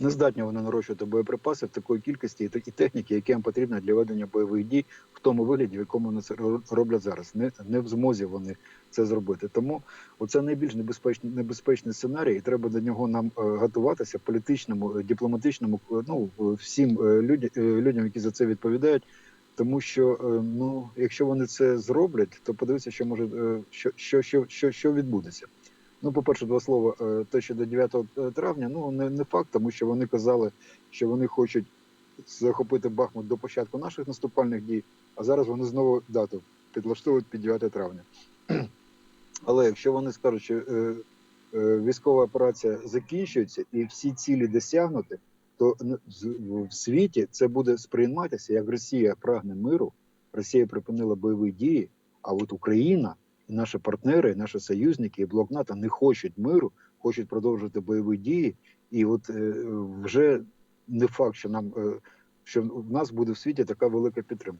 Не здатні вони нарощувати боєприпаси в такої кількості і техніки, які їм потрібно для ведення бойових дій в тому вигляді, в якому вони це роблять зараз. Не, не в змозі вони це зробити. Тому оце найбільш небезпечний небезпечний сценарій, і треба до нього нам е, готуватися політичному, е, дипломатичному, е, ну всім людям, які за це відповідають. Тому що ну, якщо вони це зроблять, то подивіться, що може що, що, що, що, що відбудеться. Ну, по-перше, два слова. Е, Те, що до 9 травня, ну не, не факт, тому що вони казали, що вони хочуть захопити Бахмут до початку наших наступальних дій, а зараз вони знову дату підлаштовують під 9 травня. Але якщо вони скажуть, що е, е, військова операція закінчується і всі цілі досягнуті, то в світі це буде сприйматися як Росія прагне миру, Росія припинила бойові дії, а от Україна наші партнери, наші союзники, і блок НАТО не хочуть миру, хочуть продовжувати бойові дії. І от е, вже не факт, що нам е, що в нас буде в світі така велика підтримка.